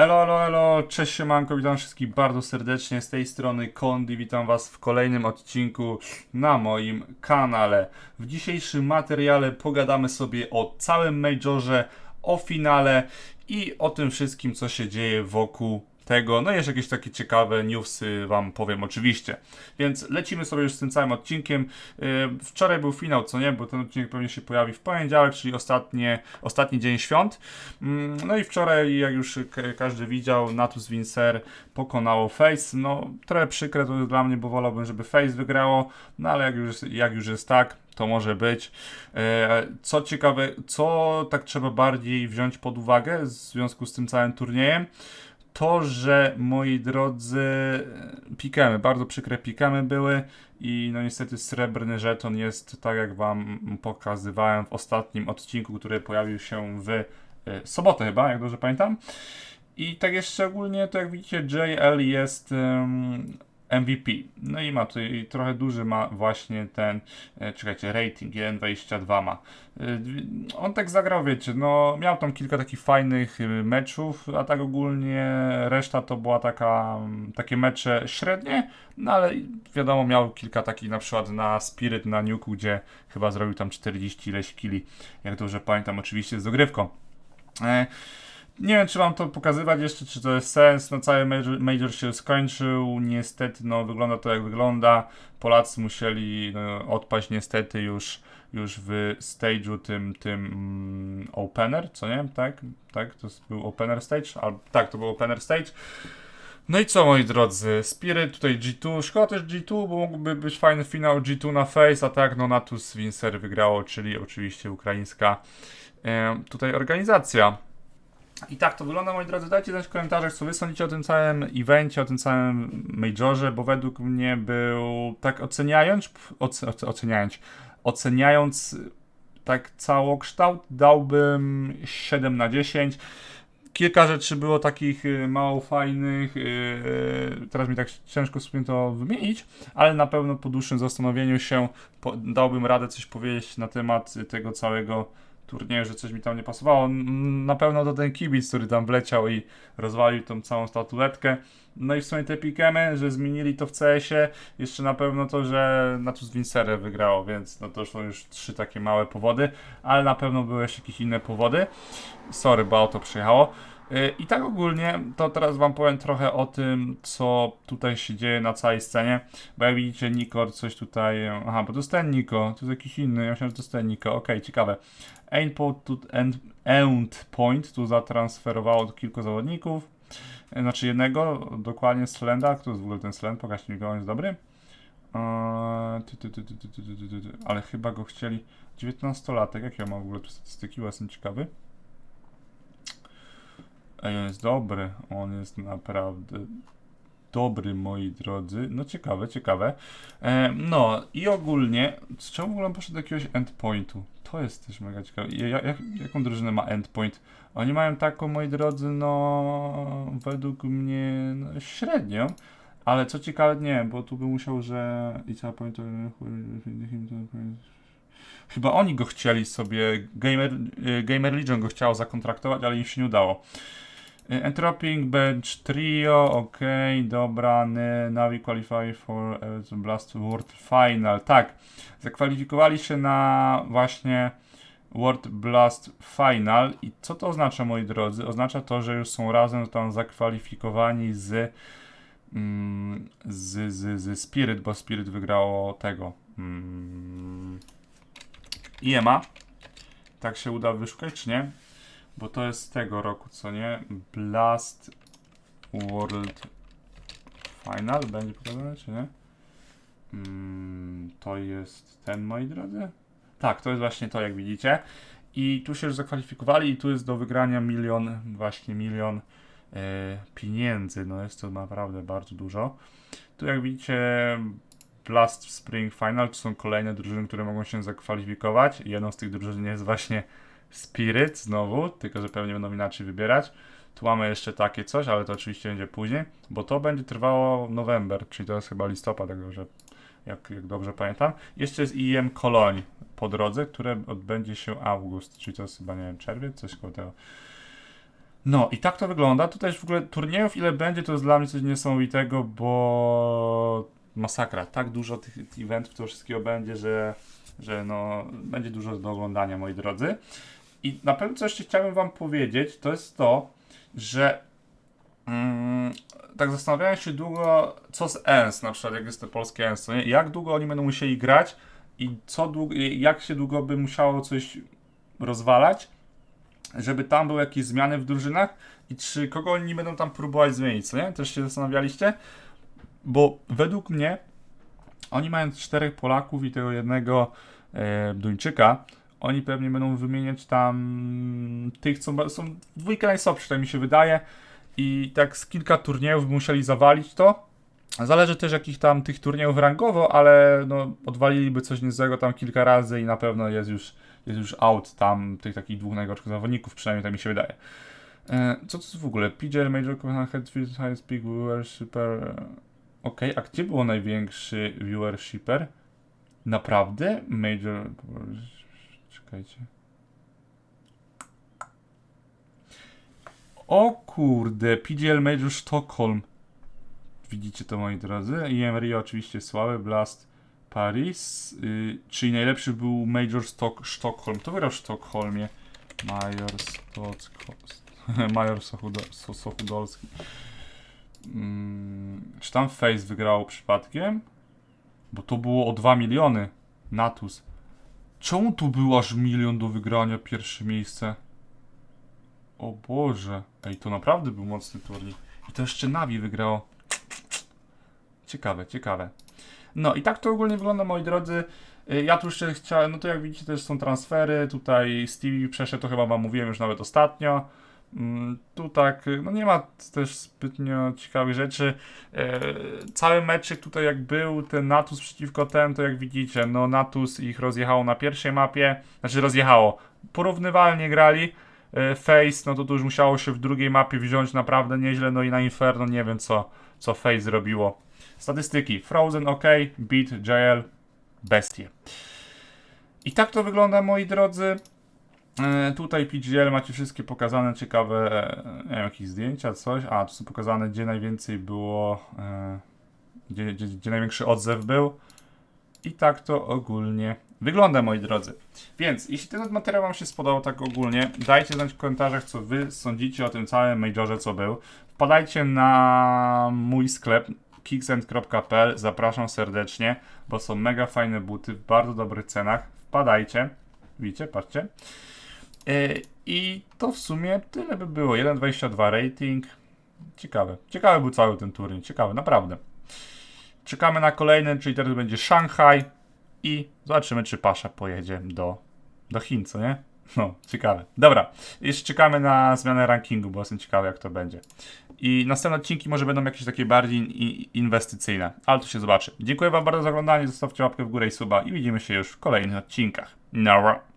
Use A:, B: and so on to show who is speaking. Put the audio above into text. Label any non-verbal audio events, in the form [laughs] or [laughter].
A: Elo, elo, elo, cześć siemanko, witam wszystkich bardzo serdecznie, z tej strony Kondi, witam was w kolejnym odcinku na moim kanale. W dzisiejszym materiale pogadamy sobie o całym Majorze, o finale i o tym wszystkim, co się dzieje wokół tego, no i jeszcze jakieś takie ciekawe newsy wam powiem oczywiście. Więc lecimy sobie już z tym całym odcinkiem. Yy, Wczoraj był finał, co nie, bo ten odcinek pewnie się pojawi w poniedziałek, czyli ostatnie, ostatni dzień świąt. Mm, No i wczoraj, jak już każdy widział, Natus Wincer pokonało Face. No, trochę przykre to jest dla mnie, bo wolałbym, żeby Face wygrało, no ale jak już, jak już jest tak, to może być. E, Co ciekawe, co tak trzeba bardziej wziąć pod uwagę w związku z tym całym turniejem, to, że moi drodzy, pikemy, bardzo przykre pikemy były i no niestety srebrny żeton jest tak jak wam pokazywałem w ostatnim odcinku, który pojawił się w e, sobotę chyba, jak dobrze pamiętam. I tak jeszcze ogólnie, to jak widzicie, JL jest MVP. No i ma tutaj trochę duży ma właśnie ten, e, czekajcie, rating 1.22 ma. E, On tak zagrał, wiecie, no miał tam kilka takich fajnych y, meczów, a tak ogólnie reszta to była taka, mm, takie mecze średnie, no ale wiadomo, miał kilka takich na przykład na Spirit, na Nuke, gdzie chyba zrobił tam 40 ileś kili, jak dobrze pamiętam, oczywiście z dogrywką. E, nie wiem, czy wam to pokazywać jeszcze, czy to jest sens. No, cały major, major się skończył. Niestety, no, wygląda to jak wygląda. Polacy musieli no, odpaść niestety już, już w stage'u tym, tym mm, opener, co nie? Tak? Tak? To był opener stage? Al, tak, to był opener stage. No i co, moi drodzy? Spirit, tutaj G2. Szkoda też G2, bo mógłby być fajny finał G2 na face, a tak, no Natus Wincer wygrało, czyli oczywiście ukraińska e, tutaj organizacja. I tak to wygląda, moi drodzy. Dajcie znać w komentarzach, co wy sądzicie o tym całym evencie, o tym całym majorze, bo według mnie był, tak oceniając, oce, oce- oceniając, oceniając tak całokształt, dałbym 7 na 10. Kilka rzeczy było takich y, mało fajnych, y, teraz mi tak ciężko sobie to wymienić, ale na pewno po dłuższym zastanowieniu się dałbym radę coś powiedzieć na temat tego całego turnieju, że coś mi tam nie pasowało. Na pewno to ten kibic, który tam wleciał i rozwalił tą całą statuetkę. No i w sumie te pikemy, że zmienili to w CS-ie. Jeszcze na pewno to, że Natus Vincere wygrało, więc no to są już trzy takie małe powody, ale na pewno były jeszcze jakieś inne powody. Sorry, bo auto przyjechało. I tak ogólnie, to teraz Wam powiem trochę o tym, co tutaj się dzieje na całej scenie. Bo jak widzicie, Nikor coś tutaj. Aha, bo to jest ten Niko, to jest jakiś inny. Ja myślałem, że to jest ten Niko. Okej, okay, ciekawe. Endpoint tu, end, endpoint tu kilku zawodników. Znaczy jednego, dokładnie Slenda, który jest w ogóle ten Slend, pokażcie mi go, on jest dobry. Ale chyba go chcieli. 19-latek, jakie ja mam w ogóle tu statystyki, bo jestem ciekawy. Ej, on jest dobry. On jest naprawdę dobry, moi drodzy. No ciekawe, ciekawe. E, no i ogólnie, czemu w ogóle poszedł do jakiegoś endpointu? To jest też mega ciekawe. Ja, ja, jak, jaką drużynę ma endpoint? Oni mają taką, moi drodzy, no według mnie no, średnią. Ale co ciekawe, nie, bo tu by musiał, że i pamiętać, Chyba oni go chcieli sobie, Gamer, y, Gamer Legion go chciał zakontraktować, ale im się nie udało. Y, Entroping Bench Trio, ok, dobra, N- Navi Qualify for uh, Blast World Final. Tak, zakwalifikowali się na właśnie World Blast Final. I co to oznacza, moi drodzy? Oznacza to, że już są razem tam zakwalifikowani z, mm, z, z, z Spirit, bo Spirit wygrało tego. Mm, IEMA. Tak się uda wyszukać, nie? Bo to jest z tego roku, co nie? Blast World Final będzie pokazane, czy nie? Mm, to jest ten, moi drodzy? Tak, to jest właśnie to, jak widzicie. I tu się już zakwalifikowali i tu jest do wygrania milion, właśnie milion e, pieniędzy. No jest to naprawdę bardzo dużo. Tu jak widzicie Blast Spring Final, to są kolejne drużyny, które mogą się zakwalifikować. Jedną z tych drużyn jest właśnie Spirit znowu, tylko że pewnie będą inaczej wybierać. Tu mamy jeszcze takie coś, ale to oczywiście będzie później, bo to będzie trwało november, czyli to jest chyba listopad, dobrze, jak, jak dobrze pamiętam. Jeszcze jest IEM Kolonii po drodze, które odbędzie się august, czyli to jest chyba, nie wiem, czerwiec, coś koło tego. No i tak to wygląda. Tutaj w ogóle turniejów ile będzie, to jest dla mnie coś niesamowitego, bo masakra. Tak dużo tych eventów, to wszystkiego będzie, że, że no, będzie dużo do oglądania, moi drodzy. I na pewno co jeszcze chciałbym wam powiedzieć, to jest to, że mm, tak zastanawiałem się długo, co z ENS, na przykład jak jest to polskie ENS, nie? jak długo oni będą musieli grać i co długo, jak się długo by musiało coś rozwalać, żeby tam były jakieś zmiany w drużynach i czy kogo oni będą tam próbować zmienić, co nie? Też się zastanawialiście? Bo według mnie oni mają czterech Polaków i tego jednego e, Duńczyka, oni pewnie będą wymieniać tam tych, co są dwójkę najsłabszych, tak mi się wydaje. I tak z kilka turniejów musieli zawalić to. Zależy też jakich tam tych turniejów rangowo, ale no, odwaliliby coś niezłego tam kilka razy i na pewno jest już, jest już out tam tych takich dwóch najgorszych zawodników, przynajmniej tak mi się wydaje. E, co to jest w ogóle? PGL Major Copenhagen Headfield High Peak Viewershipper. Okej, a gdzie było największy viewershipper? Naprawdę? Major. Czekajcie. O kurde, PGL Major Stockholm. Widzicie to moi drodzy? IM Rio oczywiście słaby, Blast Paris. Yy, czyli najlepszy był Major Stock Stockholm. To wygrał w Sztokholmie. Major Stocko... [laughs] Major Sochudo- So- Sochudolski. Mm, czy tam Face wygrało przypadkiem? Bo to było o 2 miliony. Natus. Czemu tu był aż milion do wygrania pierwsze miejsce? O Boże. Ej, to naprawdę był mocny turniej. I to jeszcze Navi wygrało. Ciekawe, ciekawe. No i tak to ogólnie wygląda, moi drodzy. Y, Ja tu jeszcze chciałem, no to jak widzicie też są transfery. Tutaj Stevie przeszedł, to chyba wam mówiłem już nawet ostatnio. Mm, Tu tak, no nie ma też zbytnio ciekawych rzeczy. E, Cały meczyk tutaj jak był, ten Natus przeciwko ten, to jak widzicie, no Natus ich rozjechało na pierwszej mapie, znaczy rozjechało, porównywalnie grali. E, Face, no to tu już musiało się w drugiej mapie wziąć naprawdę nieźle, no i na Inferno nie wiem co, co Face zrobiło. Statystyki, Frozen ok, Beat, JL, Bestie. I tak to wygląda moi drodzy. E, tutaj PGL macie wszystkie pokazane ciekawe, e, nie wiem, jakieś zdjęcia, coś. A, tu są pokazane, gdzie najwięcej było, e, gdzie, gdzie, gdzie największy odzew był. I tak to ogólnie wygląda, moi drodzy. Więc, jeśli ten materiał Wam się spodobał tak ogólnie, dajcie znać w komentarzach, co Wy sądzicie o tym całym majorze, co był. Wpadajcie na mój sklep kicksend.pl, zapraszam serdecznie, bo są mega fajne buty w bardzo dobrych cenach. Wpadajcie. Widzicie, patrzcie. Yy, I to w sumie tyle by było. 1,22 rating. Ciekawe. Ciekawy był cały ten turniej. Ciekawy, naprawdę. Czekamy na kolejny, czyli teraz będzie Szanghaj i zobaczymy, czy Pasza pojedzie do, do Chin, co nie? No, ciekawe. Dobra, jeszcze czekamy na zmianę rankingu, bo jestem ciekawy, jak to będzie. I następne odcinki może będą jakieś takie bardziej inwestycyjne, ale to się zobaczy. Dziękuję Wam bardzo za oglądanie, zostawcie łapkę w górę i suba i widzimy się już w kolejnych odcinkach. Nara.